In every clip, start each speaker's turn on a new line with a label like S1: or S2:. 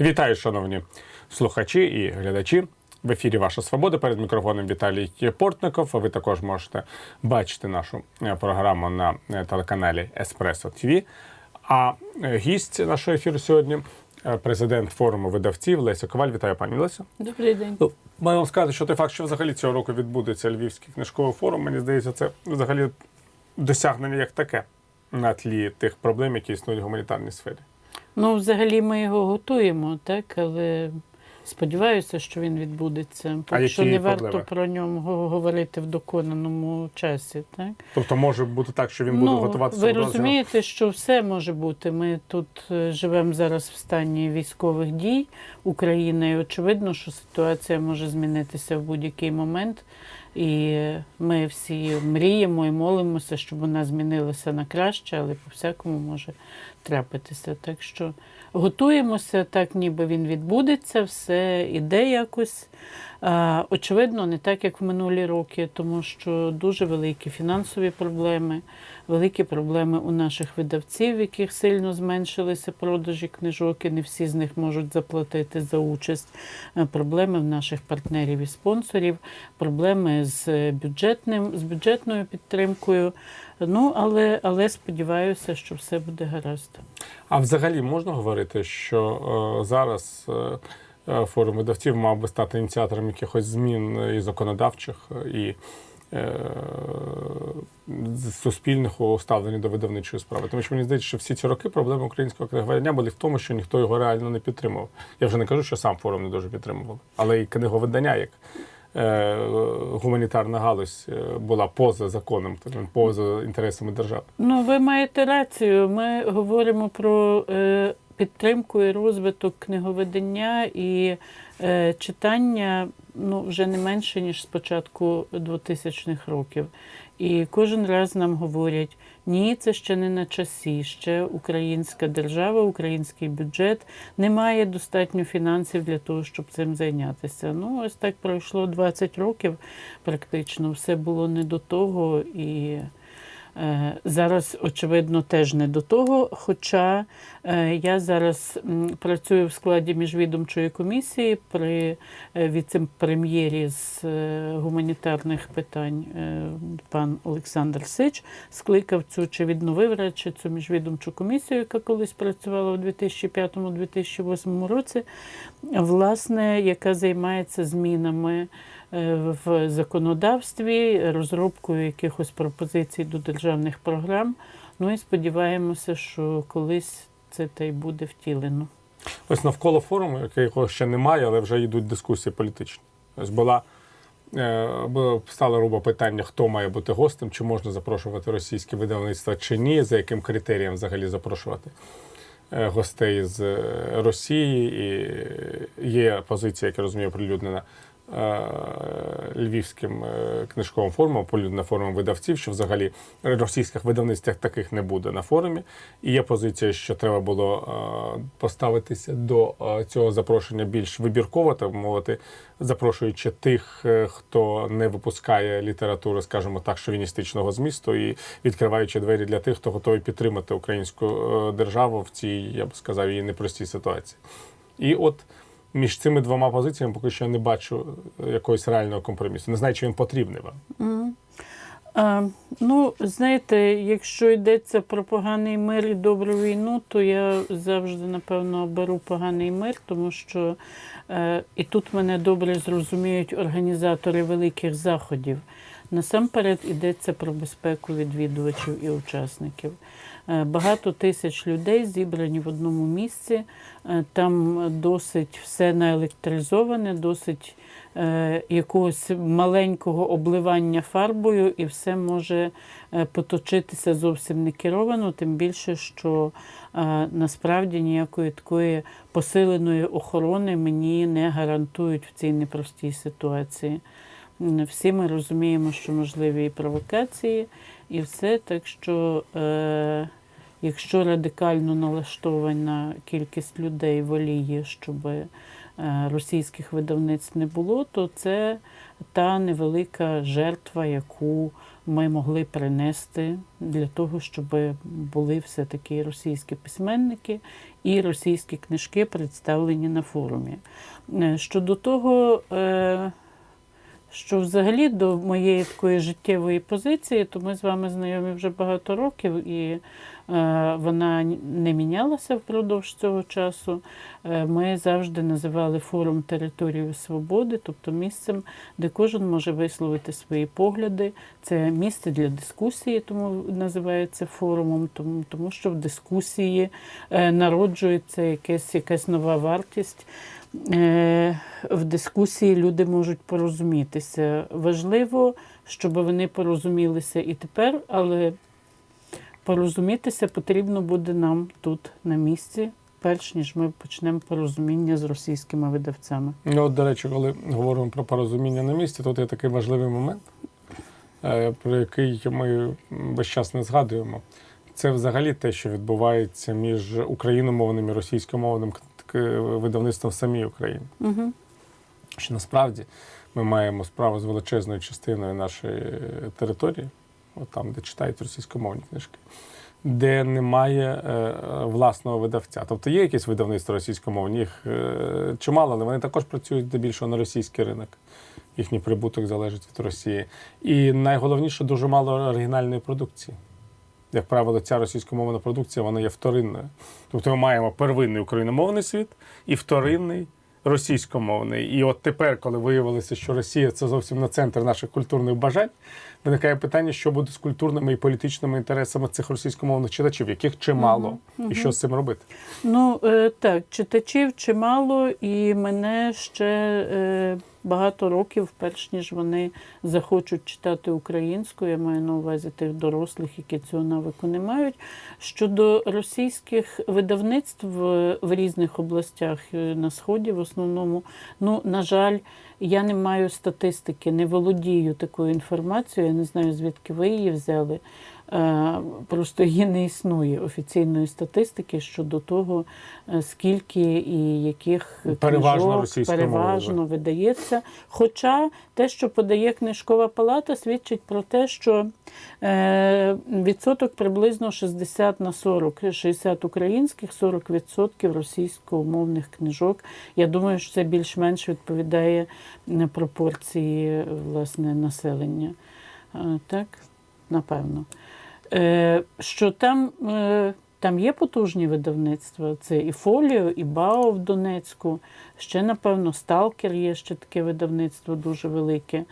S1: Вітаю, шановні слухачі і глядачі. В ефірі Ваша Свобода перед мікрофоном Віталій Портников. Ви також можете бачити нашу е, програму на е, телеканалі Еспресо ТВ. А е, гість нашого ефіру сьогодні президент форуму видавців Леся Коваль. Вітаю, пані Леся.
S2: Добрий день.
S1: Ну, Маю вам сказати, що той факт, що взагалі цього року відбудеться Львівський книжковий форум, мені здається, це взагалі досягнення як таке на тлі тих проблем, які існують в гуманітарній сфері.
S2: Ну, взагалі, ми його готуємо, так, але сподіваюся, що він відбудеться.
S1: Які
S2: що не варто
S1: проблеми?
S2: про нього говорити в доконаному часі. Так?
S1: Тобто може бути так, що він буде готуватися
S2: Ну, ви розумієте, що все може бути. Ми тут е, живемо зараз в стані військових дій України, і очевидно, що ситуація може змінитися в будь-який момент. І ми всі мріємо і молимося, щоб вона змінилася на краще, але по-всякому може трапитися. Так що готуємося, так ніби він відбудеться, все іде якось. А, Очевидно, не так, як в минулі роки, тому що дуже великі фінансові проблеми, великі проблеми у наших видавців, в яких сильно зменшилися продажі книжок, і не всі з них можуть заплатити за участь. Е, Проблеми в наших партнерів і спонсорів, проблеми з е, бюджетним, з бюджетною підтримкою. Ну, але, але сподіваюся, що все буде гаразд.
S1: А взагалі можна говорити, що е, зараз е, е, форум видавців мав би стати ініціатором якихось змін е, і законодавчих, е, і е, суспільних у ставленні до видавничої справи. Тому що мені здається, що всі ці роки проблеми українського книговидання були в тому, що ніхто його реально не підтримав. Я вже не кажу, що сам форум не дуже підтримував, але і книговидання як. Е, Гуманітарна галузь е, була поза законом, тобто поза інтересами держави.
S2: Ну, ви маєте рацію. Ми говоримо про е, підтримку і розвиток книговидання і читання ну, вже не менше, ніж з початку 2000-х років. І кожен раз нам говорять: ні, це ще не на часі, ще українська держава, український бюджет не має достатньо фінансів для того, щоб цим зайнятися. Ну, ось так пройшло 20 років, практично все було не до того і. Е, Зараз, очевидно, теж не до того. Хоча е, я зараз працюю в складі міжвідомчої комісії при е, віце-прем'єрі з гуманітарних питань пан Олександр Сич скликав цю чи відновив радше цю міжвідомчу комісію, яка колись працювала у 2005-2008 році, власне, яка займається змінами в законодавстві, розробкою якихось пропозицій до державних програм. Ну і сподіваємося, що колись це та й буде втілено.
S1: Ось навколо форуму, якого ще немає, але вже йдуть дискусії політичні. Ось була е, стала руба питання, хто має бути гостем, чи можна запрошувати російське видавництва чи ні, за яким критерієм взагалі запрошувати е, гостей з е, Росії. І є позиція, як я розумію, оприлюднена е, Львівським е, книжковим форумом, оприлюднена форумом видавців, що взагалі російських видавництв таких не буде на форумі. І є позиція, що треба було е, поставитися до е, цього запрошення більш вибірково, так мовити, запрошуючи тих, е, хто не випускає літератури, скажімо так, шовіністичного змісту, і відкриваючи двері для тих, хто готовий підтримати українську е, державу в цій, я б сказав, її непростій ситуації. І от між цими двома позиціями поки що не бачу е, якогось реального компромісу. Не знаю, чи він потрібний вам.
S2: А, ну, знаєте, якщо йдеться про поганий мир і добру війну, то я завжди, напевно, беру поганий мир, тому що е, і тут мене добре зрозуміють організатори великих заходів. Насамперед йдеться про безпеку відвідувачів і учасників. Е, Багато тисяч людей зібрані в одному місці. Е, Там досить все наелектризоване, досить е, якогось маленького обливання фарбою, і все може поточитися зовсім не керовано, тим більше, що насправді ніякої такої посиленої охорони мені не гарантують в цій непростій ситуації. Всі ми розуміємо, що можливі і провокації, і все. Так що, е, якщо радикально налаштована кількість людей воліє, щоб е, російських видавництв не було, то це та невелика жертва, яку ми могли принести для того, щоб були все-таки російські письменники і російські книжки представлені на форумі. Е, Щодо того, е, що взагалі до моєї такої життєвої позиції, то ми з вами знайомі вже багато років, і вона не мінялася впродовж цього часу. Е, Ми завжди називали форум територією свободи, тобто місцем, де кожен може висловити свої погляди. Це місце для дискусії, тому називається форумом, тому, тому що в дискусії е, народжується якась, якась нова вартість. Е, В дискусії люди можуть порозумітися. Важливо, щоб вони порозумілися і тепер, але порозумітися потрібно буде нам тут на місці, перш ніж ми почнемо порозуміння з російськими видавцями.
S1: Ну, от, до речі, коли говоримо про порозуміння на місці, тут є такий важливий момент, е, про який ми весь час не згадуємо. Це взагалі те, що відбувається між україномовним і російськомовним видавництвом самій Україні.
S2: Угу.
S1: Що насправді ми маємо справу з величезною частиною нашої території, там, де читають російськомовні книжки, де немає е, власного видавця. Тобто є якісь видавництва російськомовні, їх е, чимало, але вони також працюють здебільшого на російський ринок. Їхній прибуток залежить від Росії. І найголовніше, дуже мало оригінальної продукції. Як правило, ця російськомовна продукція вона є вторинною. Тобто ми маємо первинний україномовний світ і вторинний російськомовний. І от тепер, коли виявилося, що Росія це зовсім не центр наших культурних бажань, виникає питання, що буде з культурними і політичними інтересами цих російськомовних читачів, яких чимало, і що з цим робити.
S2: Ну е, так, читачів чимало, і мене ще е, багато років, перш ніж вони захочуть читати українською, я маю на увазі тих дорослих, які цього навику не мають. Щодо російських видавництв в в різних областях е, на сході, в основному, ну на жаль, я не маю статистики, не володію такою інформацією. Я не знаю, звідки ви її взяли. Е, Просто її не існує офіційної статистики щодо того, е, скільки і яких
S1: Переважно
S2: книжок переважно видається. Хоча те, що подає книжкова палата, свідчить про те, що е, відсоток приблизно 60 на 40, 60 українських, 40 відсотків російськомовних книжок. Я думаю, що це більш-менш відповідає пропорції власне населення. Так, напевно. Е, що там, е, там є потужні видавництва. Це і Фоліо, і Бао в Донецьку. Ще, напевно, Сталкер є ще таке видавництво дуже велике.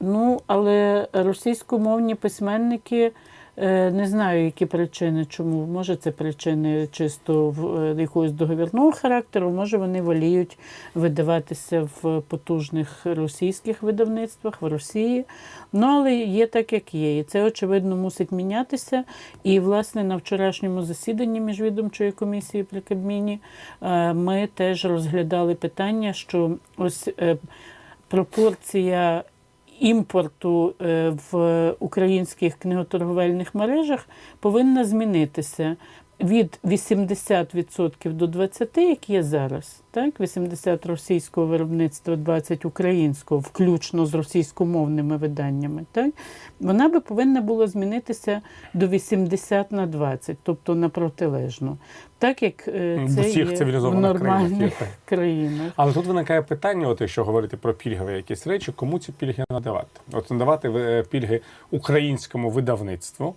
S2: Ну, але російськомовні письменники. Е, Не знаю, які причини, чому. Може, це причини чисто в е, якогось договірного характеру, може вони воліють видаватися в потужних російських видавництвах в Росії. Ну, але є так, як є. І це, очевидно, мусить мінятися. І, власне, на вчорашньому засіданні міжвідомчої комісії при Кабміні е, ми теж розглядали питання, що ось пропорція імпорту е, в українських книготорговельних мережах повинна змінитися. Від 80% до 20%, як є зараз, так 80 російського виробництва, 20 українського, включно з російськомовними виданнями, так вона би повинна була змінитися до 80 на 20, тобто на протилежну, так як е,
S1: В
S2: це
S1: усіх
S2: є
S1: цивілізованих країнах є
S2: нормальних
S1: так.
S2: країнах.
S1: Але тут виникає питання, от якщо говорити про пільгові якісь речі, кому ці пільги надавати? От надавати е, пільги українському видавництву,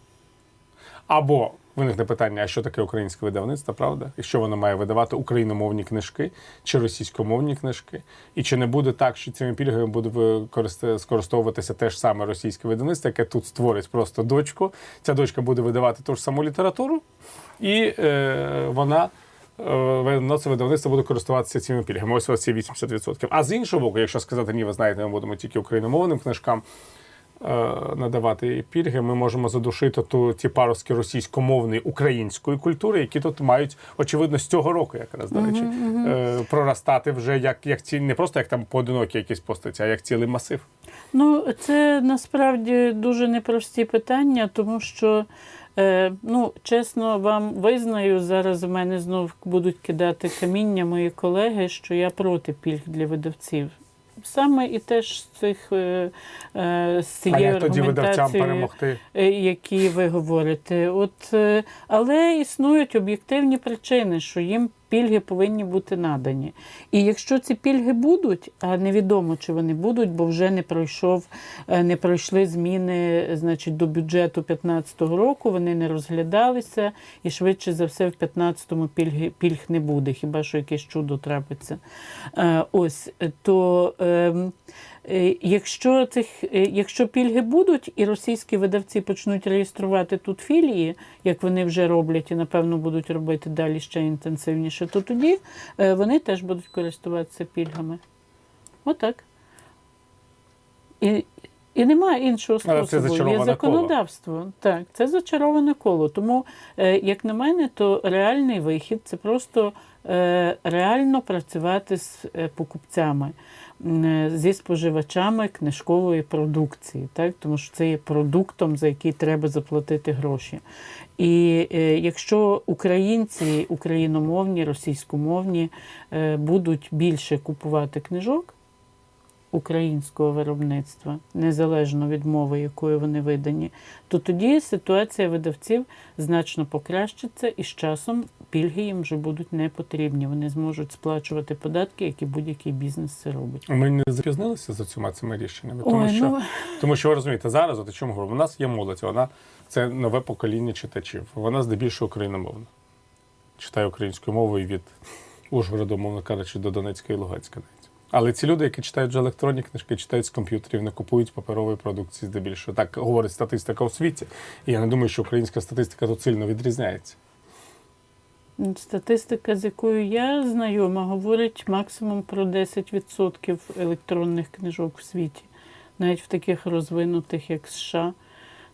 S1: або виникне питання, а що таке українське видавництво, правда? І що воно має видавати україномовні книжки чи російськомовні книжки? І чи не буде так, що цими пільгами буде скористовуватися те ж саме російське видавництво, яке тут створить просто дочку? Ця дочка буде видавати ту ж саму літературу, і е, вона е, це видавництво буде користуватися цими пільгами. Ось ці 80%. А з іншого боку, якщо сказати, ні, ви знаєте, ми будемо тільки україномовним книжкам надавати пільги, ми можемо задушити ту, ті паростки російськомовної української культури, які тут мають, очевидно, з цього року, якраз, до речі, е, проростати вже як, як ці, не просто як там поодинокі якісь постаті, а як цілий масив.
S2: Ну, це насправді дуже непрості питання, тому що, е, ну, чесно вам визнаю, зараз в мене знов будуть кидати каміння мої колеги, що я проти пільг для видавців. Саме і теж з цих е, е, з цієї
S1: А тоді видавцям
S2: аргументації,
S1: перемогти?
S2: е, які ви говорите. От, але існують об'єктивні причини, що їм пільги повинні бути надані. І якщо ці пільги будуть, а невідомо, чи вони будуть, бо вже не пройшов, е, не пройшли зміни значить, до бюджету 2015 року, вони не розглядалися, і швидше за все в 2015-му пільги, пільг не буде, хіба що якесь чудо трапиться. Е, Ось то. Е, Якщо цих, е, якщо пільги будуть, і російські видавці почнуть реєструвати тут філії, як вони вже роблять, і напевно будуть робити далі ще інтенсивніше, то тоді е, вони теж будуть користуватися пільгами. Отак. І, і немає іншого
S1: Але це
S2: способу. Є законодавство. Так, це зачароване коло. Тому, як на мене, то реальний вихід це просто реально працювати з покупцями, зі споживачами книжкової продукції, так? тому що це є продуктом, за який треба заплатити гроші. І е, якщо українці, україномовні, російськомовні е, будуть більше купувати книжок, українського виробництва, незалежно від мови, якою вони видані, то тоді ситуація видавців значно покращиться, і з часом пільги їм вже будуть не потрібні. Вони зможуть сплачувати податки, як і будь-який бізнес це робить.
S1: Ми не запізнилися за цими цими рішеннями, тому
S2: Ой,
S1: що
S2: ну,
S1: Тому що ви розумієте, зараз, от чому говорю, у нас є молодь, вона це нове покоління читачів. Вона здебільшого україномовна. Читає українською мовою від Ужгорода, мовно кажучи, до Донецька і Луганська. Але ці люди, які читають вже електронні книжки, читають з комп'ютерів, не купують паперової продукції здебільшого. Так говорить статистика у світі. І я не думаю, що українська статистика тут сильно відрізняється.
S2: статистика, з якою я знайома, говорить максимум про 10% електронних книжок в світі, навіть в таких розвинутих, як США.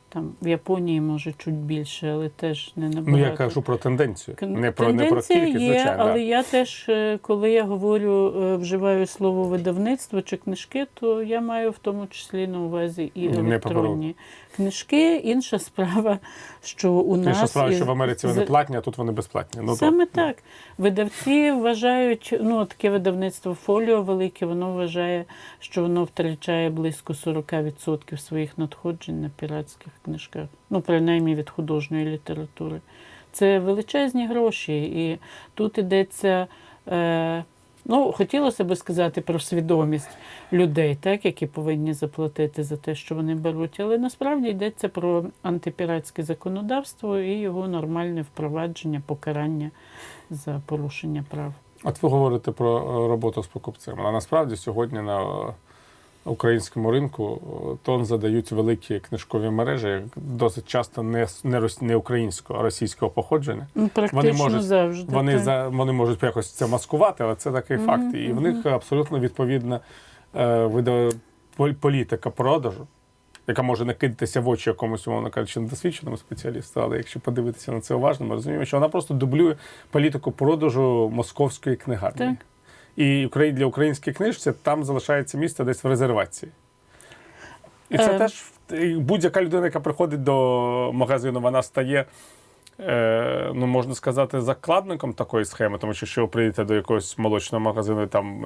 S2: Там в Японії може чуть більше, але теж не набагато.
S1: Ну я кажу про тенденцію, не про не про кількість,
S2: є,
S1: звичайно.
S2: але
S1: да.
S2: я теж, е, коли я говорю, е, вживаю слово видавництво чи книжки, то я маю в тому числі на увазі і електронні книжки. Інша справа, що у нас
S1: Інша справа, що в Америці вони платні, а тут вони безплатні. Ну,
S2: Саме
S1: то,
S2: так. Видавці вважають, ну таке видавництво фоліо велике, воно вважає, що воно втрачає близько 40% своїх надходжень на піратських книжках. Ну, принаймні від художньої літератури. Це величезні гроші. І тут йдеться. Е, Ну, хотілося би сказати про свідомість людей, так, які повинні заплатити за те, що вони беруть. Але насправді йдеться про антипіратське законодавство і його нормальне впровадження, покарання за порушення прав.
S1: От ви говорите про е, роботу з покупцем. А насправді сьогодні на е, українському ринку тон задають великі книжкові мережі, як досить часто не, не, рос- не українського, а російського походження.
S2: Ну, Практично
S1: можуть-
S2: завжди.
S1: Вони
S2: так.
S1: за вони можуть якось це маскувати, але це такий
S2: Мгм,
S1: факт. І в них абсолютно відповідна е, вида- пол- політика продажу, яка може накидатися в очі якомусь, умовно кажучи, недосвідченому спеціалісту. Але якщо подивитися на це уважно, ми розуміємо, що вона просто дублює політику продажу московської книгарні.
S2: Так.
S1: І для українських книжці там залишається місце десь в резервації. І це
S2: Е.
S1: теж будь-яка людина, яка приходить до магазину, вона стає, е, ну можна сказати, закладником такої схеми, тому що якщо ви прийдете до якогось молочного магазину, і там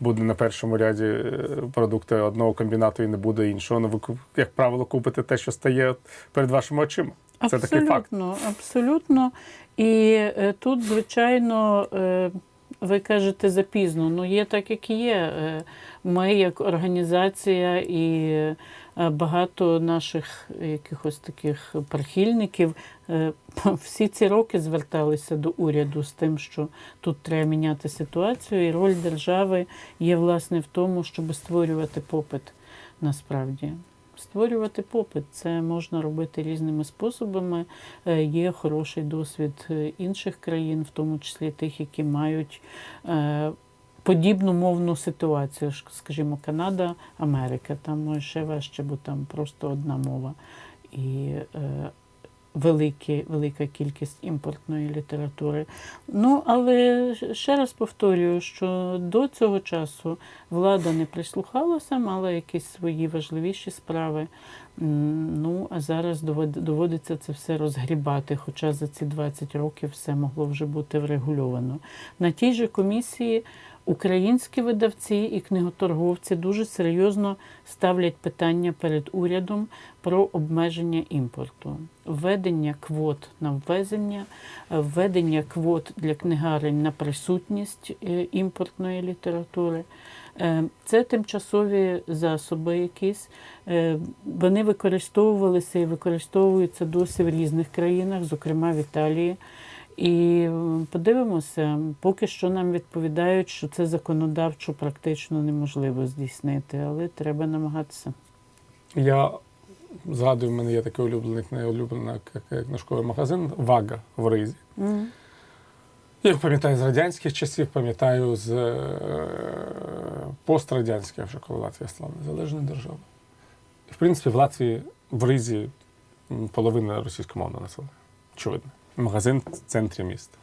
S1: буде на першому ряді е, продукти одного комбінату і не буде іншого. Ну, ви, як правило, купите те, що стає перед вашими очима. Це такий факт.
S2: Абсолютно, абсолютно. І е, тут, звичайно, е, ви кажете запізно. Ну, є так, як є. Е, Ми, як організація, і е, багато наших якихось таких прихильників е, всі ці роки зверталися до уряду з тим, що тут треба міняти ситуацію, і роль держави є власне в тому, щоб створювати попит насправді. Створювати попит це можна робити різними способами. Е, Є хороший досвід е, інших країн, в тому числі тих, які мають е, подібну мовну ситуацію. Скажімо, Канада, Америка. Там може ще важче, бо там просто одна мова. І великі, велика кількість імпортної літератури. Ну, але ще раз повторюю, що до цього часу влада не прислухалася, мала якісь свої важливіші справи. Ну, а зараз доводиться це все розгрібати, хоча за ці 20 років все могло вже бути врегульовано. На тій же комісії Українські видавці і книготорговці дуже серйозно ставлять питання перед урядом про обмеження імпорту, введення квот на ввезення, введення квот для книгарень на присутність е, імпортної літератури. Е, Це тимчасові засоби якісь. Е, Вони використовувалися і використовуються досі в різних країнах, зокрема в Італії. І подивимося, поки що нам відповідають, що це законодавчо практично неможливо здійснити, але треба намагатися.
S1: Я згадую, в мене є такий улюблений улюблений книжковий магазин Вага в Ризі. Я їх пам'ятаю з радянських часів, пам'ятаю з е, пострадянських, вже коли Латвія стала незалежною державою. В принципі, в Латвії в Ризі половина російськомовного населення. Очевидно. Магазин в центрі міста.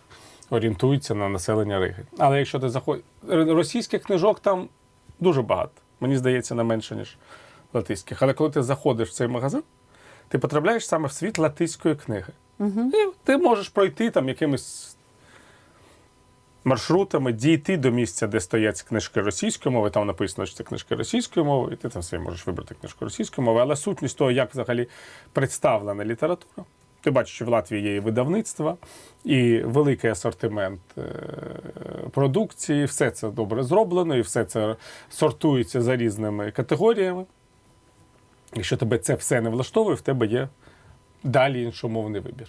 S1: Орієнтується на населення Риги. Але якщо ти заходиш. Російських книжок там дуже багато. Мені здається, не менше, ніж латиських. Але коли ти заходиш в цей магазин, ти потрапляєш саме в світ латиської книги. І ти можеш пройти там якимись маршрутами, дійти до місця, де стоять книжки російської мови. Там написано, що це книжки російської мови, і ти там собі можеш вибрати книжку російської мови. Але сутність того, як взагалі представлена література. Ти бачиш, що в Латвії є і видавництва, і великий асортимент е, продукції, все це добре зроблено, і все це сортується за різними категоріями. Якщо тебе це все не влаштовує, в тебе є далі іншомовний вибір.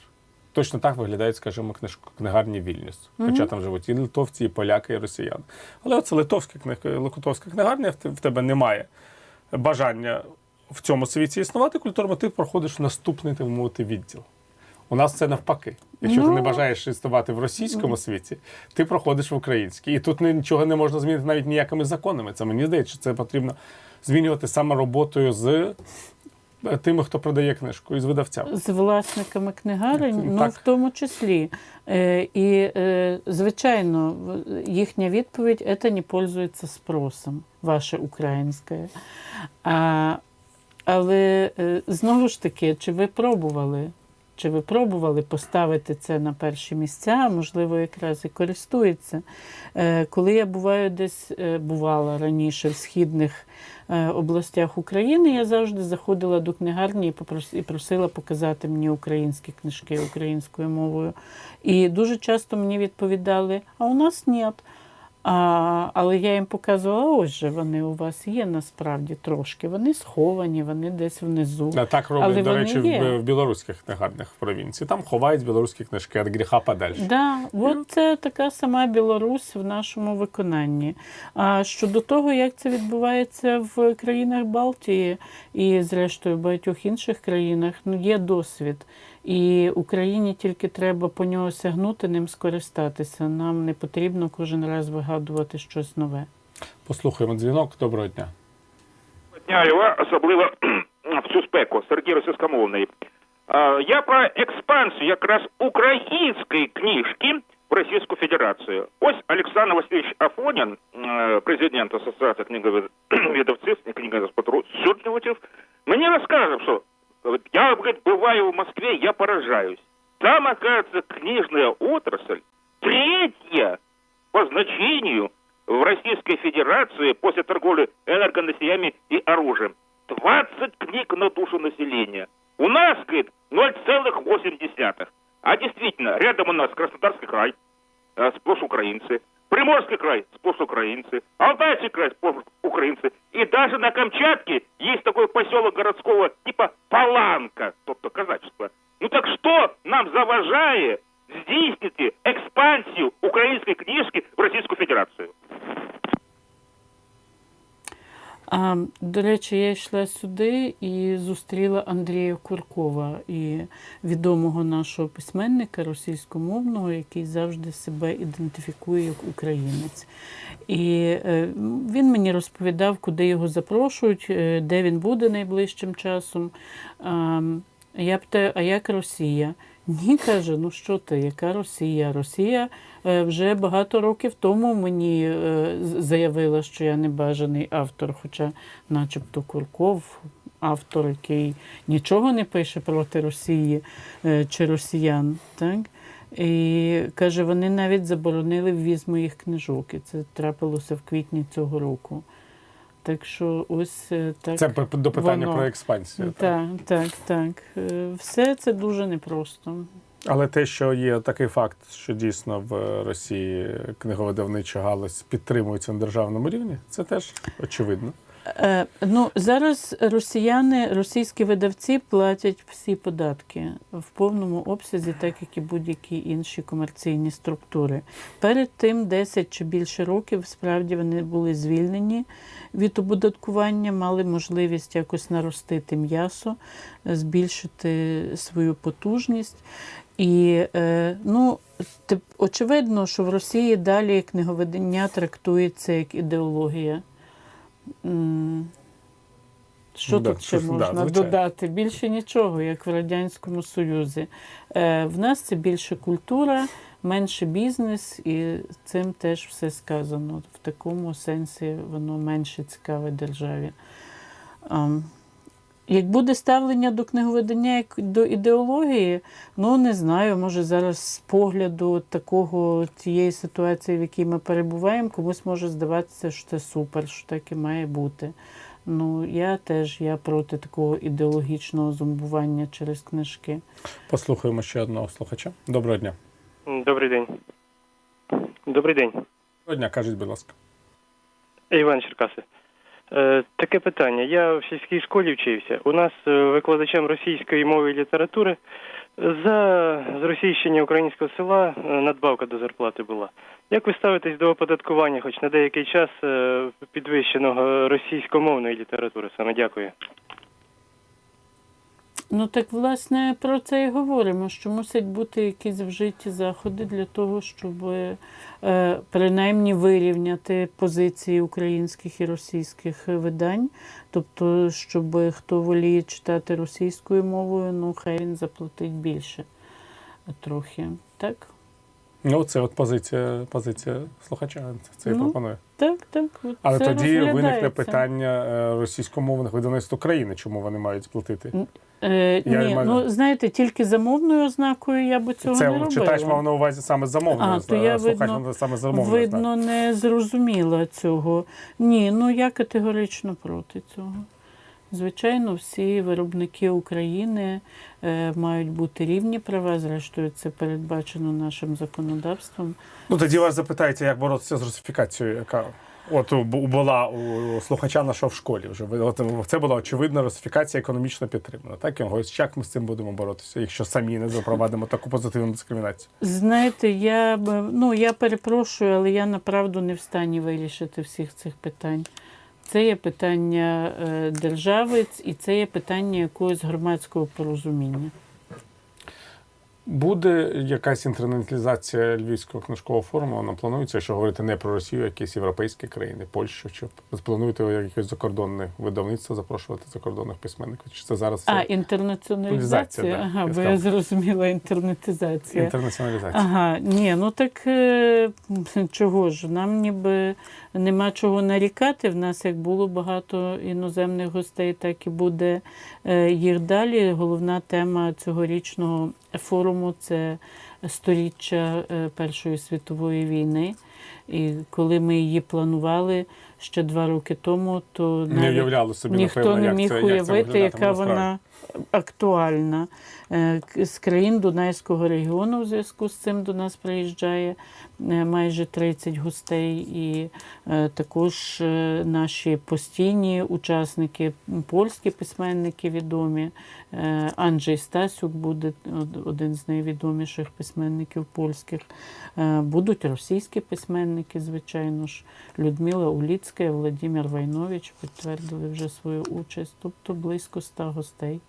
S1: Точно так виглядають, скажімо, книгарні Вільнюс. Хоча там живуть і литовці, і поляки, і росіяни. Але оце литовська, книг... литовська книгарня, в тебе немає бажання в цьому світі існувати культурно, ти проходиш наступний так мовити відділ. У нас це навпаки. Якщо ти
S2: Ну.
S1: не бажаєш існувати в російському світі, ти проходиш в український. І тут нічого не можна змінити навіть ніякими законами. Це мені здається, що це потрібно змінювати саме роботою з е, тими, хто продає книжку, і з видавцями.
S2: З власниками книгарень, ну в тому числі. Е, і, е, звичайно, їхня відповідь це не пользується спросом, ваше українське. А, але знову ж таки, чи ви пробували? Чи ви пробували поставити це на перші місця, можливо, якраз і користується. Е, Коли я буваю десь е, бувала раніше в східних е, областях України, я завжди заходила до книгарні і просила показати мені українські книжки українською мовою. І дуже часто мені відповідали: а у нас ні. А, але я їм показувала, ось же вони у вас є насправді трошки. Вони сховані, вони десь внизу.
S1: А Так роблять,
S2: Але
S1: до речі, в, в білоруських книгарнях в провінції. Там ховають білоруські книжки від гріха подальше.
S2: Да, от це така сама Білорусь в нашому виконанні. А щодо того, як це відбувається в країнах Балтії і, зрештою, в багатьох інших країнах, ну є досвід. І Україні тільки треба по нього сягнути, ним скористатися. Нам не потрібно кожен раз вигадувати щось нове.
S1: Послухаємо дзвінок. Доброго дня.
S3: дня його, особливо в цю спеку, Сергій Російськомовний. Я про експансію якраз української книжки в Російську Федерацію. Ось Олександр Васильович Афонін, е, президент Асоціації книговидавців і книгоспотрудників, мені розкаже, що я говорит, бываю в Москве, я поражаюсь. Там, оказывается, книжная отрасль третья по значению в Российской Федерации после торговли энергоносиями и оружием. 20 книг на душу населения. У нас, говорит, 0,8. А действительно, рядом у нас Краснодарский край, сплошь украинцы, Приморский край, сплошь украинцы, Алтайский край, сплошь украинцы. И даже на Камчатке есть такой поселок городского типа Паланка, тобто казачество. Ну так что нам заважає здійснити експансію української книжки в Російську Федерацію?
S2: А, до речі, я йшла сюди і зустріла Андрія Куркова, і відомого нашого письменника російськомовного, який завжди себе ідентифікує як українець. І е, він мені розповідав, куди його запрошують, е, де він буде найближчим часом. А, я питаю, а як Росія? Ні, каже, ну що ти, яка Росія? Росія е, вже багато років тому мені е, заявила, що я небажаний автор, хоча, начебто, Курков, автор, який нічого не пише проти Росії е, чи росіян. Так? І каже, вони навіть заборонили ввіз моїх книжок. І це трапилося в квітні цього року. Так що ось е, так.
S1: Це до питання
S2: воно.
S1: про експансію. так.
S2: Так, так, так. Е, Все це дуже непросто.
S1: Але те, що є такий факт, що дійсно в Росії книговидавнича галузь підтримується на державному рівні, це теж очевидно.
S2: Е, ну, зараз росіяни, російські видавці платять всі податки в повному обсязі, так як і будь-які інші комерційні структури. Перед тим 10 чи більше років справді вони були звільнені від оподаткування, мали можливість якось наростити м'ясо, збільшити свою потужність. І е, ну, очевидно, що в Росії далі книговидання трактується як ідеологія. Що
S1: Да,
S2: тут ще
S1: щось,
S2: можна
S1: да,
S2: додати? Більше нічого, як в Радянському Союзі. Е, в нас це більше культура, менше бізнес, і цим теж все сказано. В такому сенсі воно менше цікаве державі. Як буде ставлення до книговидання як до ідеології, ну не знаю, може зараз з погляду такого тієї ситуації, в якій ми перебуваємо, комусь може здаватися, що це супер, що так і має бути. Ну, я теж я проти такого ідеологічного зомбування через книжки.
S1: Послухаємо ще одного слухача. Доброго дня.
S4: Добрий день. Добрий день.
S1: Доброго дня, кажіть, будь ласка.
S4: Іван Черкаси. Е, таке питання. Я в сільській школі вчився. У нас е, викладачем російської мови і літератури за зросійщення українського села е, надбавка до зарплати була. Як ви ставитесь до оподаткування, хоч на деякий час підвищеного російськомовної літератури? Саме дякую.
S2: Ну так власне про це і говоримо, що мусять бути якісь вжиті заходи для того, щоб е, принаймні вирівняти позиції українських і російських видань. Тобто, щоб хто воліє читати російською мовою, ну хай він заплатить більше трохи. Так?
S1: Ну, це от позиція, позиція слухача. Це, і
S2: Ну,
S1: пропонує.
S2: Так, так. от
S1: Але
S2: це
S1: тоді виникне питання е, російськомовних видавництв України, чому вони мають сплатити.
S2: Е,
S1: Я
S2: ні,
S1: маю-
S2: ну знаєте, тільки за мовною ознакою я би цього не
S1: Це
S2: робила.
S1: читач мав на увазі саме замовною,
S2: А, то я,
S1: слухач
S2: видно,
S1: мав саме замовною.
S2: Видно, не зрозуміла цього. Ні, ну я категорично проти цього. Звичайно, всі виробники України е, мають бути рівні права. Зрештою, це передбачено нашим законодавством.
S1: Ну тоді вас запитається, як боротися з русифікацією, яка от була у слухача нашого в школі. Вже от це була очевидна русифікація економічно підтримана. Так ось як ми з цим будемо боротися, якщо самі не запровадимо таку позитивну дискримінацію.
S2: Знаєте, я ну я перепрошую, але я направду не в стані вирішити всіх цих питань. Це є питання е, держави, і це є питання якогось громадського порозуміння.
S1: Буде якась інтерналізація львівського книжкового форуму. Вона планується, якщо говорити не про Росію, а якісь європейські країни, Польщу, чи плануєте якесь закордонне видавництво запрошувати закордонних письменників? Чи це зараз
S2: А, інтернаціоналізація?
S1: да,
S2: ага,
S1: я
S2: бо я зрозуміла інтернетизація.
S1: інтернаціоналізація?
S2: Ага, ні, ну так е, чого ж? Нам ніби нема чого нарікати. В нас як було багато іноземних гостей, так і буде е, їх далі. Головна тема цьогорічного форуму це сторіччя е, Першої світової війни. І коли ми її планували ще два роки тому, то
S1: Не уявляли собі,
S2: ніхто
S1: напевно,
S2: не міг
S1: як це
S2: уявити,
S1: виглядатиме
S2: яка
S1: насправді.
S2: вона актуальна. Е, З країн Дунайського регіону в зв'язку з цим до нас приїжджає е, майже 30 гостей, і е, також наші постійні учасники, польські письменники відомі. Анджей Стасюк буде один з найвідоміших письменників польських. Будуть російські письменники, звичайно ж. Людмила Уліцька і Владимир Войнович підтвердили вже свою участь, тобто близько ста гостей.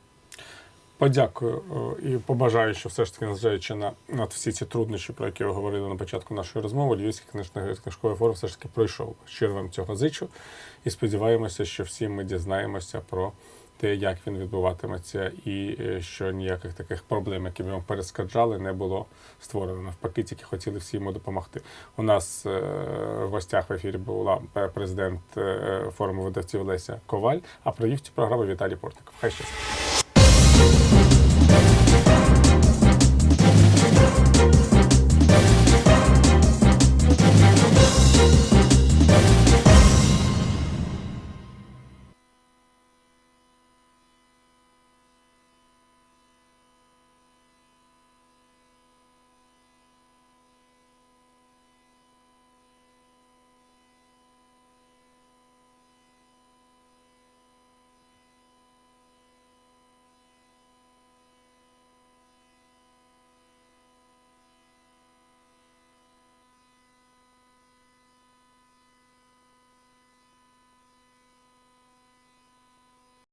S1: Подякую е, і побажаю, що все ж таки, незважаючи на, на всі ці труднощі, про які ви говорили на початку нашої розмови, Львівський книжний книжковий форум все ж таки пройшов. Щиро вам цього зичу і сподіваємося, що всі ми дізнаємося про те, як він відбуватиметься, і е, що ніяких таких проблем, які ми вам перескаджали, не було створено. Навпаки, тільки хотіли всі йому допомогти. У нас е, в гостях в ефірі була президент форуму видавців Леся Коваль, а провів цю програму Віталій Портников. Хай щастить.